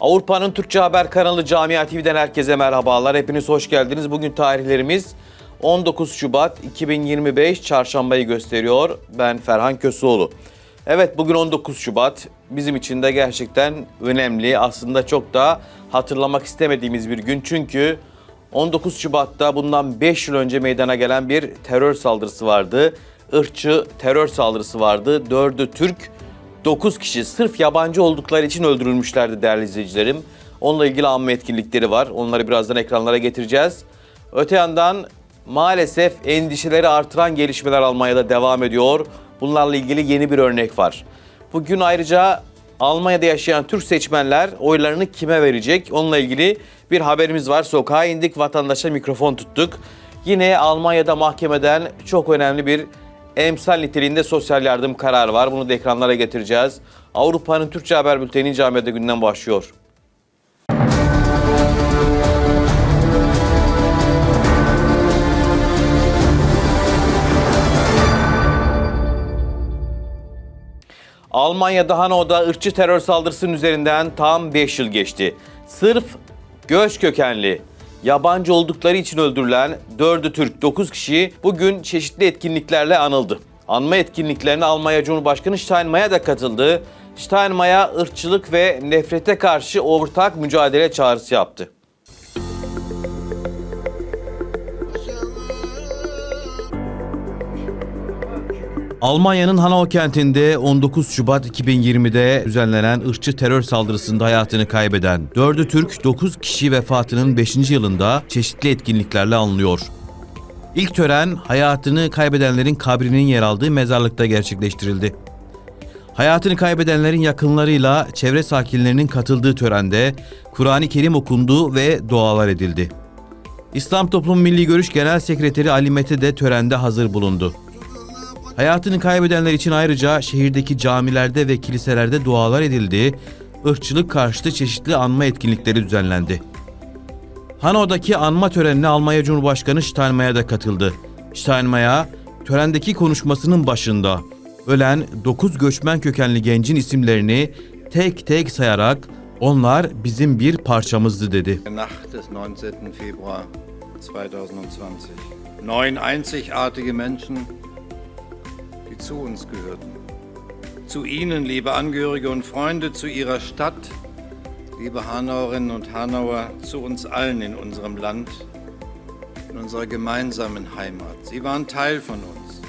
Avrupa'nın Türkçe Haber kanalı Camia TV'den herkese merhabalar. Hepiniz hoş geldiniz. Bugün tarihlerimiz 19 Şubat 2025 Çarşambayı gösteriyor. Ben Ferhan Köseoğlu. Evet bugün 19 Şubat. Bizim için de gerçekten önemli. Aslında çok da hatırlamak istemediğimiz bir gün. Çünkü 19 Şubat'ta bundan 5 yıl önce meydana gelen bir terör saldırısı vardı. Irkçı terör saldırısı vardı. Dördü Türk, 9 kişi sırf yabancı oldukları için öldürülmüşlerdi değerli izleyicilerim. Onunla ilgili anma etkinlikleri var. Onları birazdan ekranlara getireceğiz. Öte yandan maalesef endişeleri artıran gelişmeler Almanya'da devam ediyor. Bunlarla ilgili yeni bir örnek var. Bugün ayrıca Almanya'da yaşayan Türk seçmenler oylarını kime verecek? Onunla ilgili bir haberimiz var. Sokağa indik, vatandaşa mikrofon tuttuk. Yine Almanya'da mahkemeden çok önemli bir emsal niteliğinde sosyal yardım kararı var. Bunu da ekranlara getireceğiz. Avrupa'nın Türkçe Haber Bülteni camiada günden başlıyor. Almanya'da Hanau'da ırkçı terör saldırısının üzerinden tam 5 yıl geçti. Sırf göç kökenli, yabancı oldukları için öldürülen 4'ü Türk 9 kişi bugün çeşitli etkinliklerle anıldı. Anma etkinliklerine Almanya Cumhurbaşkanı Steinmeier da katıldı. Steinmeier ırkçılık ve nefrete karşı ortak mücadele çağrısı yaptı. Almanya'nın Hanau kentinde 19 Şubat 2020'de düzenlenen ırkçı terör saldırısında hayatını kaybeden 4'ü Türk 9 kişi vefatının 5. yılında çeşitli etkinliklerle anılıyor. İlk tören hayatını kaybedenlerin kabrinin yer aldığı mezarlıkta gerçekleştirildi. Hayatını kaybedenlerin yakınlarıyla çevre sakinlerinin katıldığı törende Kur'an-ı Kerim okundu ve dualar edildi. İslam Toplum Milli Görüş Genel Sekreteri Ali Mete de törende hazır bulundu. Hayatını kaybedenler için ayrıca şehirdeki camilerde ve kiliselerde dualar edildi, ırkçılık karşıtı çeşitli anma etkinlikleri düzenlendi. Hano'daki anma törenine Almanya Cumhurbaşkanı Steinmeier de katıldı. Steinmeier, törendeki konuşmasının başında ölen 9 göçmen kökenli gencin isimlerini tek tek sayarak onlar bizim bir parçamızdı dedi. Nacht des 19. Februar 2020. Neun einzigartige Menschen, zu uns gehörten. Zu Ihnen, liebe Angehörige und Freunde, zu Ihrer Stadt, liebe Hanauerinnen und Hanauer, zu uns allen in unserem Land, in unserer gemeinsamen Heimat. Sie waren Teil von uns.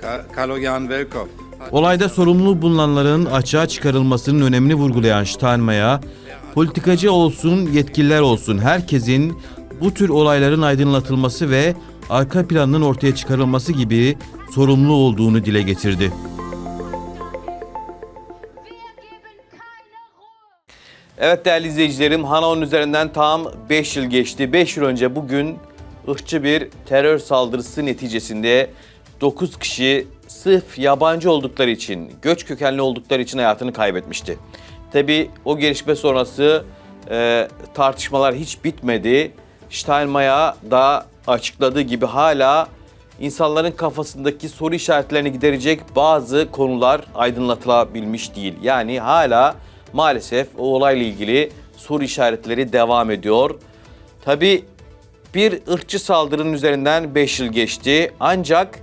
Ka- Kaloyan Velkov. Olayda sorumlu bulunanların açığa çıkarılmasının önemini vurgulayan Steinmeier, politikacı olsun, yetkililer olsun herkesin bu tür olayların aydınlatılması ve arka planının ortaya çıkarılması gibi sorumlu olduğunu dile getirdi. Evet değerli izleyicilerim, Hanao'nun üzerinden tam 5 yıl geçti. 5 yıl önce bugün ırkçı bir terör saldırısı neticesinde 9 kişi sırf yabancı oldukları için, göç kökenli oldukları için hayatını kaybetmişti. Tabi o gelişme sonrası e, tartışmalar hiç bitmedi. Steinmeier da açıkladığı gibi hala insanların kafasındaki soru işaretlerini giderecek bazı konular aydınlatılabilmiş değil. Yani hala maalesef o olayla ilgili soru işaretleri devam ediyor. Tabi bir ırkçı saldırının üzerinden 5 yıl geçti. Ancak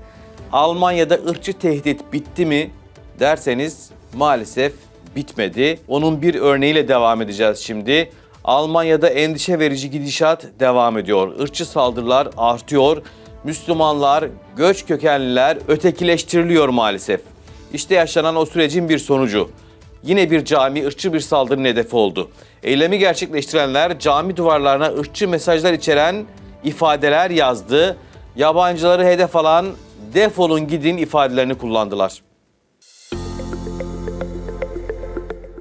Almanya'da ırkçı tehdit bitti mi derseniz maalesef bitmedi. Onun bir örneğiyle devam edeceğiz şimdi. Almanya'da endişe verici gidişat devam ediyor. Irkçı saldırılar artıyor. Müslümanlar, göç kökenliler ötekileştiriliyor maalesef. İşte yaşanan o sürecin bir sonucu. Yine bir cami ırkçı bir saldırının hedefi oldu. Eylemi gerçekleştirenler cami duvarlarına ırkçı mesajlar içeren ifadeler yazdı. Yabancıları hedef alan defolun gidin ifadelerini kullandılar.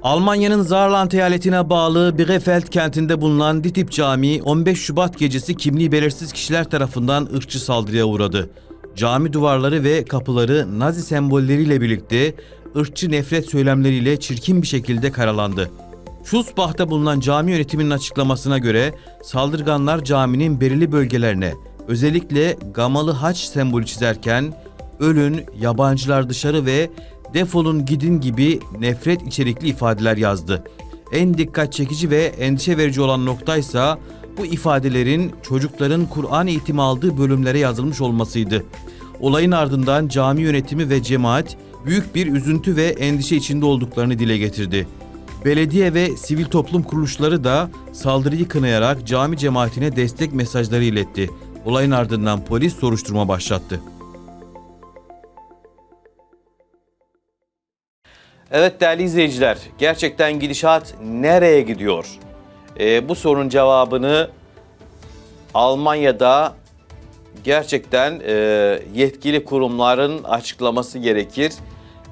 Almanya'nın Saarland eyaletine bağlı Bielefeld kentinde bulunan Ditip Camii 15 Şubat gecesi kimliği belirsiz kişiler tarafından ırkçı saldırıya uğradı. Cami duvarları ve kapıları Nazi sembolleriyle birlikte ırkçı nefret söylemleriyle çirkin bir şekilde karalandı. Schulzbach'ta bulunan cami yönetiminin açıklamasına göre saldırganlar caminin belirli bölgelerine özellikle gamalı haç sembolü çizerken ölün, yabancılar dışarı ve defolun gidin gibi nefret içerikli ifadeler yazdı. En dikkat çekici ve endişe verici olan noktaysa bu ifadelerin çocukların Kur'an eğitimi aldığı bölümlere yazılmış olmasıydı. Olayın ardından cami yönetimi ve cemaat büyük bir üzüntü ve endişe içinde olduklarını dile getirdi. Belediye ve sivil toplum kuruluşları da saldırıyı kınayarak cami cemaatine destek mesajları iletti. Olayın ardından polis soruşturma başlattı. Evet değerli izleyiciler, gerçekten gidişat nereye gidiyor? Ee, bu sorunun cevabını Almanya'da gerçekten e, yetkili kurumların açıklaması gerekir.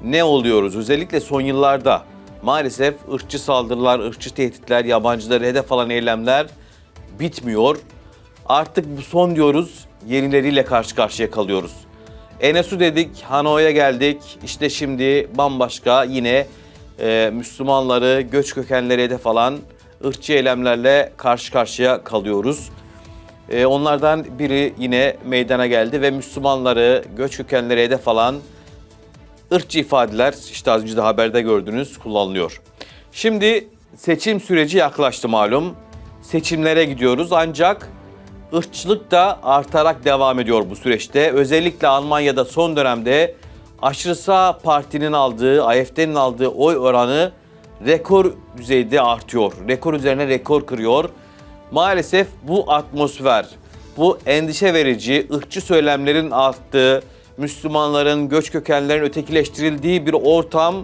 Ne oluyoruz? Özellikle son yıllarda maalesef ırkçı saldırılar, ırkçı tehditler, yabancıları hedef alan eylemler bitmiyor. Artık bu son diyoruz, yenileriyle karşı karşıya kalıyoruz. Enesu dedik, Hanoi'ye geldik. İşte şimdi bambaşka yine e, Müslümanları, göç kökenleri hedef alan ırkçı eylemlerle karşı karşıya kalıyoruz. E, onlardan biri yine meydana geldi ve Müslümanları, göç kökenleri hedef alan ırkçı ifadeler işte az önce de haberde gördünüz kullanılıyor. Şimdi seçim süreci yaklaştı malum. Seçimlere gidiyoruz ancak ırkçılık da artarak devam ediyor bu süreçte. Özellikle Almanya'da son dönemde aşırı sağ partinin aldığı, AFD'nin aldığı oy oranı rekor düzeyde artıyor. Rekor üzerine rekor kırıyor. Maalesef bu atmosfer, bu endişe verici, ırkçı söylemlerin arttığı, Müslümanların, göç kökenlerin ötekileştirildiği bir ortam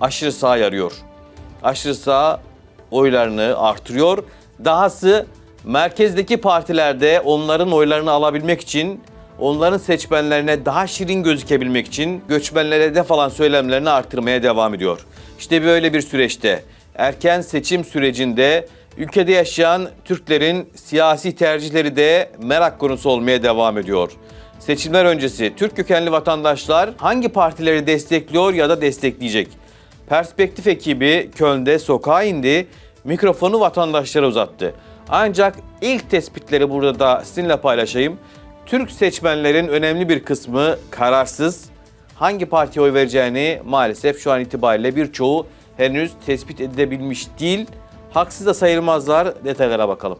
aşırı sağ yarıyor. Aşırı sağ oylarını artırıyor. Dahası merkezdeki partilerde onların oylarını alabilmek için, onların seçmenlerine daha şirin gözükebilmek için göçmenlere de falan söylemlerini artırmaya devam ediyor. İşte böyle bir süreçte erken seçim sürecinde ülkede yaşayan Türklerin siyasi tercihleri de merak konusu olmaya devam ediyor. Seçimler öncesi Türk kökenli vatandaşlar hangi partileri destekliyor ya da destekleyecek? Perspektif ekibi Köln'de sokağa indi, mikrofonu vatandaşlara uzattı. Ancak ilk tespitleri burada da sizinle paylaşayım. Türk seçmenlerin önemli bir kısmı kararsız. Hangi partiye oy vereceğini maalesef şu an itibariyle birçoğu henüz tespit edilebilmiş değil. Haksız da sayılmazlar. Detaylara bakalım.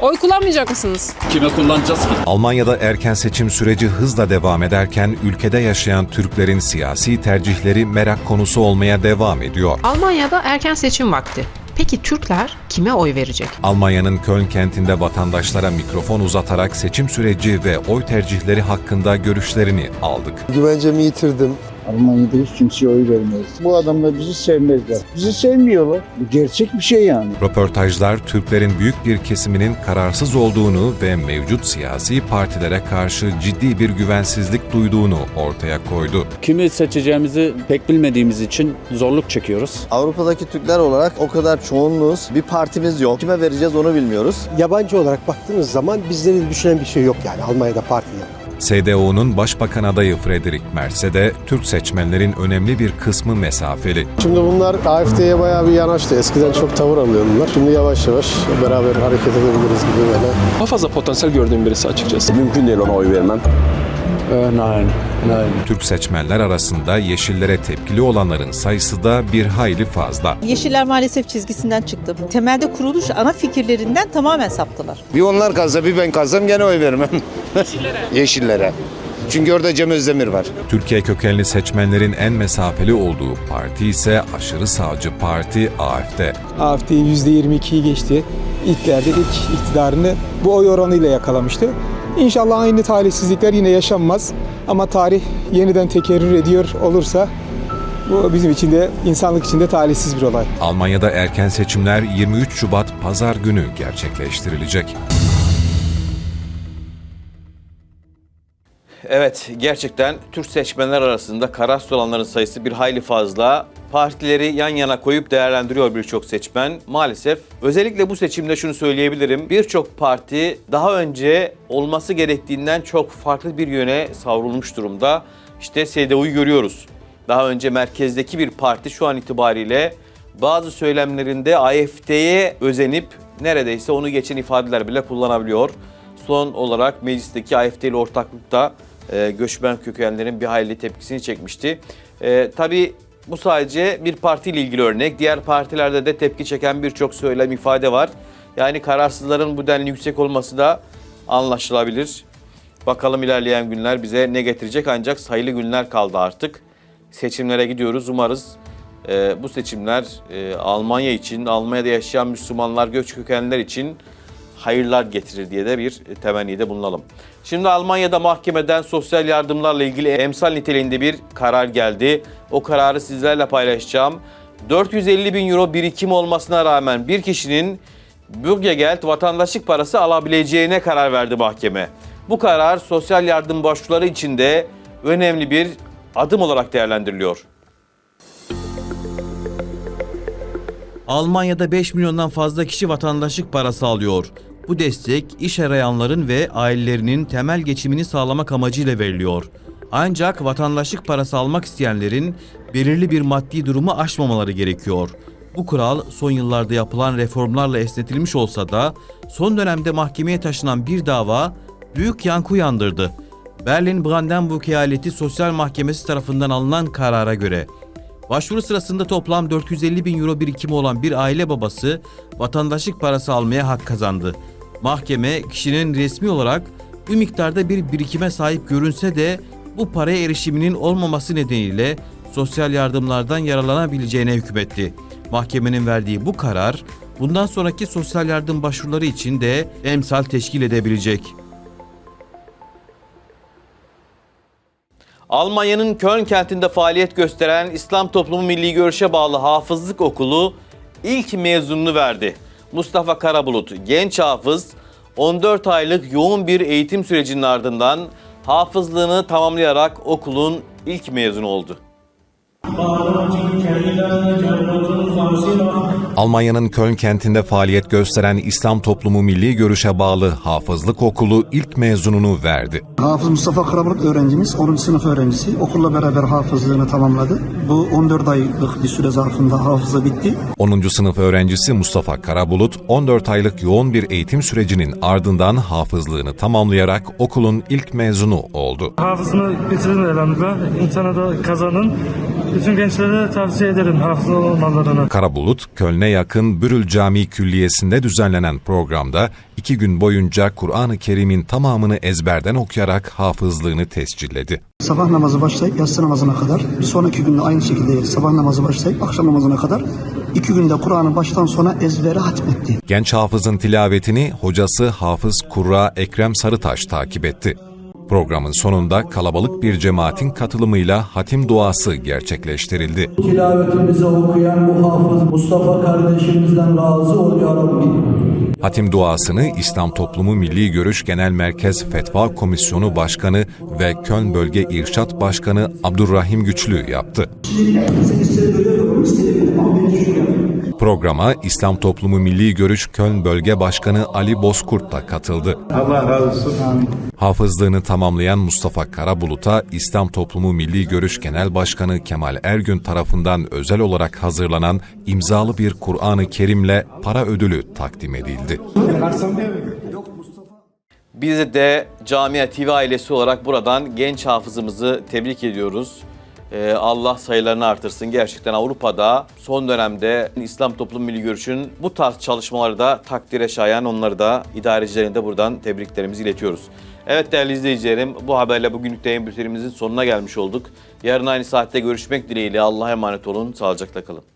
Oy kullanmayacak mısınız? Kime kullanacağız ki? Almanya'da erken seçim süreci hızla devam ederken ülkede yaşayan Türklerin siyasi tercihleri merak konusu olmaya devam ediyor. Almanya'da erken seçim vakti. Peki Türkler kime oy verecek? Almanya'nın Köln kentinde vatandaşlara mikrofon uzatarak seçim süreci ve oy tercihleri hakkında görüşlerini aldık. Güvencemi yitirdim. Almanya'da hiç kimseye oy vermez. Bu adamlar bizi sevmezler. Bizi sevmiyorlar. Bu gerçek bir şey yani. Röportajlar Türklerin büyük bir kesiminin kararsız olduğunu ve mevcut siyasi partilere karşı ciddi bir güvensizlik duyduğunu ortaya koydu. Kimi seçeceğimizi pek bilmediğimiz için zorluk çekiyoruz. Avrupa'daki Türkler olarak o kadar çoğunluğuz. Bir partimiz yok. Kime vereceğiz onu bilmiyoruz. Yabancı olarak baktığınız zaman bizleri düşünen bir şey yok yani Almanya'da parti yok. CDU'nun başbakan adayı Friedrich Merz'e de Türk seçmenlerin önemli bir kısmı mesafeli. Şimdi bunlar AFD'ye bayağı bir yanaştı. Eskiden çok tavır alıyordular. Şimdi yavaş yavaş beraber hareket edebiliriz gibi böyle. Daha fazla potansiyel gördüğüm birisi açıkçası. Mümkün değil ona oy vermem. Nein, nein. Türk seçmenler arasında yeşillere tepkili olanların sayısı da bir hayli fazla. Yeşiller maalesef çizgisinden çıktı. Temelde kuruluş ana fikirlerinden tamamen saptılar. Bir onlar kalsa bir ben kalsam gene oy vermem. Yeşillere. Yeşillere. Çünkü orada Cem Özdemir var. Türkiye kökenli seçmenlerin en mesafeli olduğu parti ise aşırı sağcı parti AFD. AFD %22'yi geçti. İlklerde ilk iktidarını bu oy oranıyla yakalamıştı. İnşallah aynı talihsizlikler yine yaşanmaz. Ama tarih yeniden tekerrür ediyor olursa bu bizim için de insanlık için de talihsiz bir olay. Almanya'da erken seçimler 23 Şubat pazar günü gerçekleştirilecek. Evet gerçekten Türk seçmenler arasında kararsız olanların sayısı bir hayli fazla. Partileri yan yana koyup değerlendiriyor birçok seçmen. Maalesef özellikle bu seçimde şunu söyleyebilirim. Birçok parti daha önce olması gerektiğinden çok farklı bir yöne savrulmuş durumda. İşte CDU'yu görüyoruz. Daha önce merkezdeki bir parti şu an itibariyle bazı söylemlerinde AFD'ye özenip neredeyse onu geçen ifadeler bile kullanabiliyor. Son olarak meclisteki AFD ile ortaklıkta e, göçmen kökenlerin bir hayli tepkisini çekmişti. E, tabii bu sadece bir partiyle ilgili örnek. Diğer partilerde de tepki çeken birçok söylem ifade var. Yani kararsızların bu denli yüksek olması da anlaşılabilir. Bakalım ilerleyen günler bize ne getirecek ancak sayılı günler kaldı artık. Seçimlere gidiyoruz. Umarız e, bu seçimler e, Almanya için, Almanya'da yaşayan Müslümanlar, göç kökenliler için hayırlar getirir diye de bir temennide bulunalım. Şimdi Almanya'da mahkemeden sosyal yardımlarla ilgili emsal niteliğinde bir karar geldi. O kararı sizlerle paylaşacağım. 450 bin euro birikim olmasına rağmen bir kişinin Bürgergeld vatandaşlık parası alabileceğine karar verdi mahkeme. Bu karar sosyal yardım başvuruları için de önemli bir adım olarak değerlendiriliyor. Almanya'da 5 milyondan fazla kişi vatandaşlık parası alıyor. Bu destek iş arayanların ve ailelerinin temel geçimini sağlamak amacıyla veriliyor. Ancak vatandaşlık parası almak isteyenlerin belirli bir maddi durumu aşmamaları gerekiyor. Bu kural son yıllarda yapılan reformlarla esnetilmiş olsa da son dönemde mahkemeye taşınan bir dava büyük yankı uyandırdı. Berlin Brandenburg Eyaleti Sosyal Mahkemesi tarafından alınan karara göre Başvuru sırasında toplam 450 bin euro birikimi olan bir aile babası vatandaşlık parası almaya hak kazandı. Mahkeme kişinin resmi olarak bu miktarda bir birikime sahip görünse de bu paraya erişiminin olmaması nedeniyle sosyal yardımlardan yararlanabileceğine hükmetti. Mahkemenin verdiği bu karar bundan sonraki sosyal yardım başvuruları için de emsal teşkil edebilecek. Almanya'nın Köln kentinde faaliyet gösteren İslam Toplumu Milli Görüş'e bağlı Hafızlık Okulu ilk mezununu verdi. Mustafa Karabulut, genç hafız, 14 aylık yoğun bir eğitim sürecinin ardından hafızlığını tamamlayarak okulun ilk mezunu oldu. Almanya'nın Köln kentinde faaliyet gösteren İslam Toplumu Milli Görüş'e bağlı Hafızlık Okulu ilk mezununu verdi. Hafız Mustafa Karabulut öğrencimiz, 10. sınıf öğrencisi. Okulla beraber hafızlığını tamamladı. Bu 14 aylık bir süre zarfında hafıza bitti. 10. sınıf öğrencisi Mustafa Karabulut, 14 aylık yoğun bir eğitim sürecinin ardından hafızlığını tamamlayarak okulun ilk mezunu oldu. Hafızını bitirin elhamdülillah. İmtihanı da kazanın. Bütün gençlere tavsiye ederim hafız olmalarını. Karabulut, Köln'e yakın Bürül Camii Külliyesi'nde düzenlenen programda iki gün boyunca Kur'an-ı Kerim'in tamamını ezberden okuyarak hafızlığını tescilledi. Sabah namazı başlayıp yatsı namazına kadar, bir sonraki günde aynı şekilde sabah namazı başlayıp akşam namazına kadar iki günde Kur'an'ı baştan sona ezbere hatmetti. Genç hafızın tilavetini hocası Hafız Kurra Ekrem Sarıtaş takip etti. Programın sonunda kalabalık bir cemaatin katılımıyla hatim duası gerçekleştirildi. Tilavetimizi okuyan bu hafız Mustafa kardeşimizden razı ol ya Rabbi. Hatim duasını İslam Toplumu Milli Görüş Genel Merkez Fetva Komisyonu Başkanı ve Köln Bölge İrşat Başkanı Abdurrahim Güçlü yaptı. Programa İslam Toplumu Milli Görüş Köln Bölge Başkanı Ali Bozkurt da katıldı. Allah razı olsun. Hafızlığını tamamlayan Mustafa Karabulut'a İslam Toplumu Milli Görüş Genel Başkanı Kemal Ergün tarafından özel olarak hazırlanan imzalı bir Kur'an-ı Kerim'le para ödülü takdim edildi. Biz de Camia TV ailesi olarak buradan genç hafızımızı tebrik ediyoruz. Ee, Allah sayılarını artırsın. Gerçekten Avrupa'da son dönemde İslam Toplum Milli Görüş'ün bu tarz çalışmaları da takdire şayan onları da idarecilerine de buradan tebriklerimizi iletiyoruz. Evet değerli izleyicilerim bu haberle bugünlük de bültenimizin sonuna gelmiş olduk. Yarın aynı saatte görüşmek dileğiyle Allah'a emanet olun. Sağlıcakla kalın.